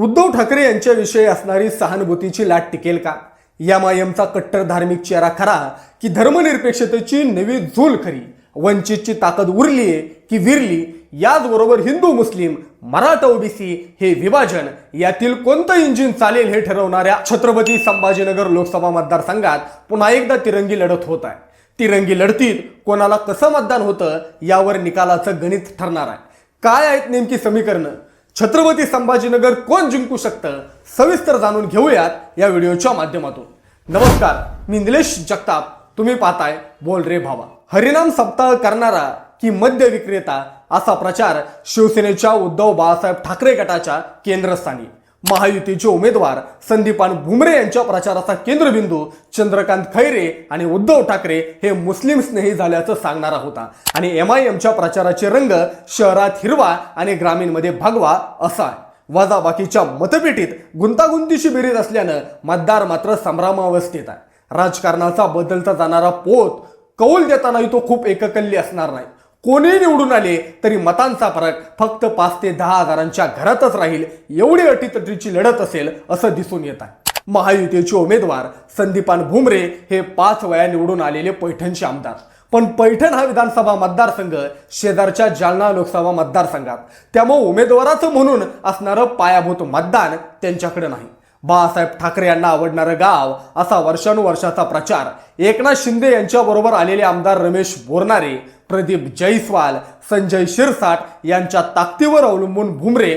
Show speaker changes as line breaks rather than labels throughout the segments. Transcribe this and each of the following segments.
उद्धव ठाकरे यांच्याविषयी असणारी सहानुभूतीची लाट टिकेल का? एमआयएमचा कट्टर धार्मिक चेहरा खरा की धर्मनिरपेक्षतेची नवी झूल खरी? वंचितची ताकद उरलीये की विरली? याचबरोबर हिंदू मुस्लिम मराठा ओबीसी हे विभाजन यातील कोणतं इंजिन चालेल हे ठरवणाऱ्या छत्रपती संभाजीनगर लोकसभा मतदारसंघात पुन्हा एकदा तिरंगी लढत होत आहे. तिरंगी लढतीत कोणाला कसं मतदान होतं यावर निकालाचं गणित ठरणार आहे. काय आहेत नेमकी समीकरणं? छत्रपती संभाजीनगर कोण जिंकू शकतं सविस्तर जाणून घेऊयात या व्हिडिओच्या माध्यमातून. नमस्कार मी निलेश जगताप तुम्ही पाहताय बोल रे भावा. हरिनाम सप्ताह करणारा की मद्य विक्रेता असा प्रचार शिवसेनेच्या उद्धव बाळासाहेब ठाकरे गटाच्या केंद्रस्थानी. महायुतीचे उमेदवार संदीपान भुमरे यांच्या प्रचाराचा केंद्रबिंदू चंद्रकांत खैरे आणि उद्धव ठाकरे हे मुस्लिम स्नेही झाल्याचं सांगणारा होता आणि एम आय एमच्या प्रचाराचे रंग शहरात हिरवा आणि ग्रामीणमध्ये भगवा असा आहे. मतपेटीत गुंतागुंतीची बेरीज असल्यानं मतदार मात्र संभ्रमावस्थेत आहे. राजकारणाचा बदलता जाणारा पोत कौल देतानाही तो खूप एककल्ली असणार नाही. कोणी निवडून आले तरी मतांचा फरक फक्त पाच ते दहा हजारांच्या घरातच राहील. एवढी अटीतटीची लढत असेल असं दिसून येत आहे. महायुतीचे उमेदवार संदीपान भुमरे हे पाच वया निवडून आलेले पैठणचे आमदार. पण पैठण हा विधानसभा मतदारसंघ शेजारच्या जालना लोकसभा मतदारसंघात. त्यामुळे उमेदवाराचं म्हणून असणारं पायाभूत मतदान त्यांच्याकडे नाही. बाळासाहेब ठाकरे यांना आवडणारं गाव असा वर्षानुवर्षाचा प्रचार. एकनाथ शिंदे यांच्याबरोबर आलेले आमदार रमेश बोरनारे प्रदीप जैस्वाल संजय शिरसाट यांच्या ताकदीवर अवलंबून भुमरे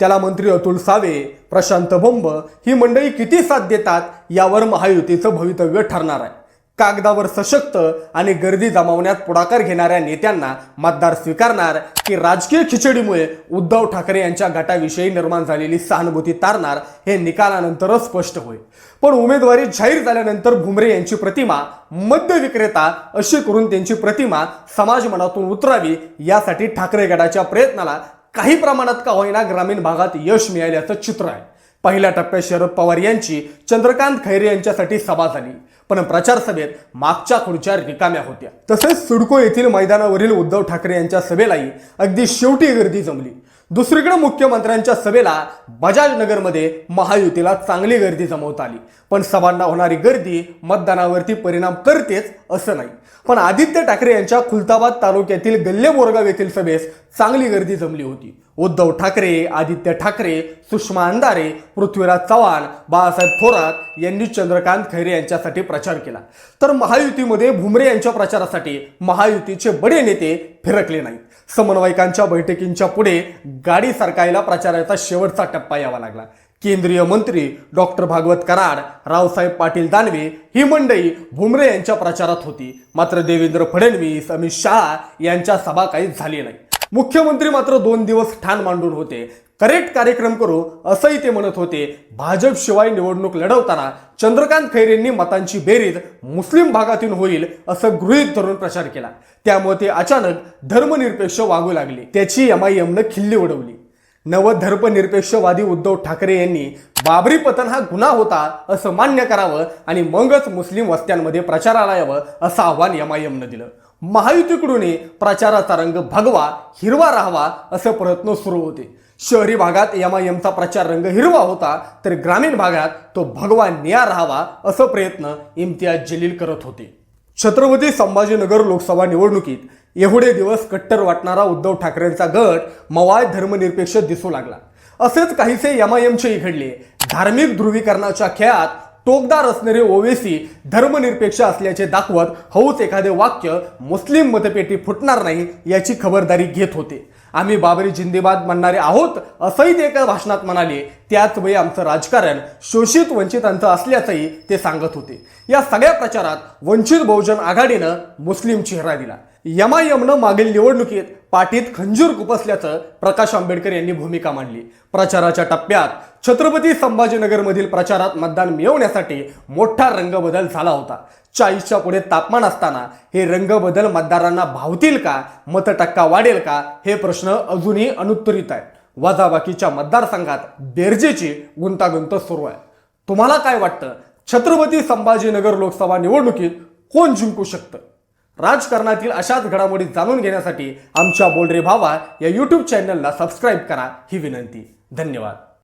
त्याला मंत्री अतुल सावे प्रशांत बंब ही मंडळी किती साथ देतात यावर महायुतीचं भवितव्य ठरणार आहे. कागदावर सशक्त आणि गर्दी जमावण्यात पुढाकार घेणाऱ्या नेत्यांना मतदार स्वीकारणार की राजकीय खिचडीमुळे उद्धव ठाकरे यांच्या गटाविषयी निर्माण झालेली सहानुभूती तारणार हे निकालानंतरच स्पष्ट होईल. पण उमेदवारी जाहीर झाल्यानंतर भुमरे यांची प्रतिमा मद्य विक्रेता अशी करून त्यांची प्रतिमा समाज मनातून उतरावी यासाठी ठाकरे गटाच्या प्रयत्नाला काही प्रमाणात का होईना ग्रामीण भागात यश मिळाल्याचं चित्र आहे. पहिल्या टप्प्यात शरद पवार यांची चंद्रकांत खैरे यांच्यासाठी सभा झाली. पण प्रचार सभेत मागच्या खुर्च्या रिकाम्या होत्या. तसेच सिडको येथील मैदानावरील उद्धव ठाकरे यांच्या सभेलाही अगदी शेवटी गर्दी जमली. दुसरीकडे मुख्यमंत्र्यांच्या सभेला बजाजनगरमध्ये महायुतीला चांगली गर्दी जमवता आली. पण सभांना होणारी गर्दी मतदानावरती परिणाम करतेच असं नाही. पण आदित्य ठाकरे यांच्या खुलताबाद तालुक्यातील गल्ले बोरगाव येथील सभेस चांगली गर्दी जमली होती. उद्धव ठाकरे आदित्य ठाकरे सुषमा अंधारे पृथ्वीराज चव्हाण बाळासाहेब थोरात यांनी चंद्रकांत खैरे यांच्यासाठी प्रचार केला. तर महायुतीमध्ये भुमरे यांच्या प्रचारासाठी महायुतीचे बडे नेते फिरकले नाहीत. समन्वयकांच्या बैठकींच्या पुढे गाडी सरकायला प्रचाराचा शेवटचा टप्पा यावा लागला. केंद्रीय मंत्री डॉक्टर भागवत कराड रावसाहेब पाटील दानवे ही मंडळी भुमरे यांच्या प्रचारात होती. मात्र देवेंद्र फडणवीस अमित शहा यांच्या सभा काहीच झाली नाही मुख्यमंत्री मात्र दोन दिवस ठाण मांडून होते. करेक्ट कार्यक्रम करू असंही ते म्हणत होते. भाजपशिवाय निवडणूक लढवताना चंद्रकांत खैरेंनी मतांची बेरीज मुस्लिम भागातून होईल असं गृहीत धरून प्रचार केला. त्यामुळे ते अचानक धर्मनिरपेक्ष वागू लागले. त्याची एमआयएमनं खिल्ली उडवली. नवधर्मनिरपेक्षवादी उद्धव ठाकरे यांनी बाबरी पतन हा गुन्हा होता असं मान्य करावं आणि मगच मुस्लिम वस्त्यांमध्ये प्रचाराला यावं असं आव्हान एमआयएमनं दिलं. महायुतीकडूनही प्रचाराचा रंग भगवा हिरवा राहावा असे प्रयत्न सुरू होते. शहरी भागात एमआयएमचा प्रचार रंग हिरवा होता तर ग्रामीण भागात तो भगवा निया राहावा असं प्रयत्न इम्तियाज जलील करत होते. छत्रपती संभाजीनगर लोकसभा निवडणुकीत एवढे दिवस कट्टर वाटणारा उद्धव ठाकरेंचा गट मवाळ धर्मनिरपेक्ष दिसू लागला. असेच काहीसे एमआयएमचे घडले. धार्मिक ध्रुवीकरणाच्या खेळात टोकदार असणारे ओवेसी धर्मनिरपेक्ष असल्याचे दाखवत हौच एखादे वाक्य मुस्लिम मतपेटी फुटणार नाही याची खबरदारी घेत होते. आम्ही बाबरी जिंदेबाद म्हणणारे आहोत असंही ते एका भाषणात म्हणाले. त्याच वेळी आमचं राजकारण शोषित वंचितांचं असल्याचंही ते सांगत होते. या सगळ्या प्रचारात वंचित बहुजन आघाडीनं मुस्लिम चेहरा दिला. यमायमनं मागील निवडणुकीत पाठीत खंजूर खुपसल्याचं प्रकाश आंबेडकर यांनी भूमिका मांडली. प्रचाराच्या टप्प्यात छत्रपती संभाजीनगरमधील प्रचारात मतदान मिळवण्यासाठी मोठा रंगबदल झाला होता. चाळीसच्या पुढे तापमान असताना हे रंगबदल मतदारांना भावतील का? मतटक्का वाढेल का? हे प्रश्न अजूनही अनुत्तरित आहेत. वजाबाकीच्या मतदारसंघात बेरजेची गुंतागुंत सुरू आहे. तुम्हाला काय वाटतं? छत्रपती संभाजीनगर लोकसभा निवडणुकीत कोण जिंकू शकतं? राजकारणातील अशाच घडामोडी जाणून घेण्यासाठी आमच्या बोलरे भावा या यूट्यूब चॅनलला सबस्क्राईब करा ही विनंती. धन्यवाद.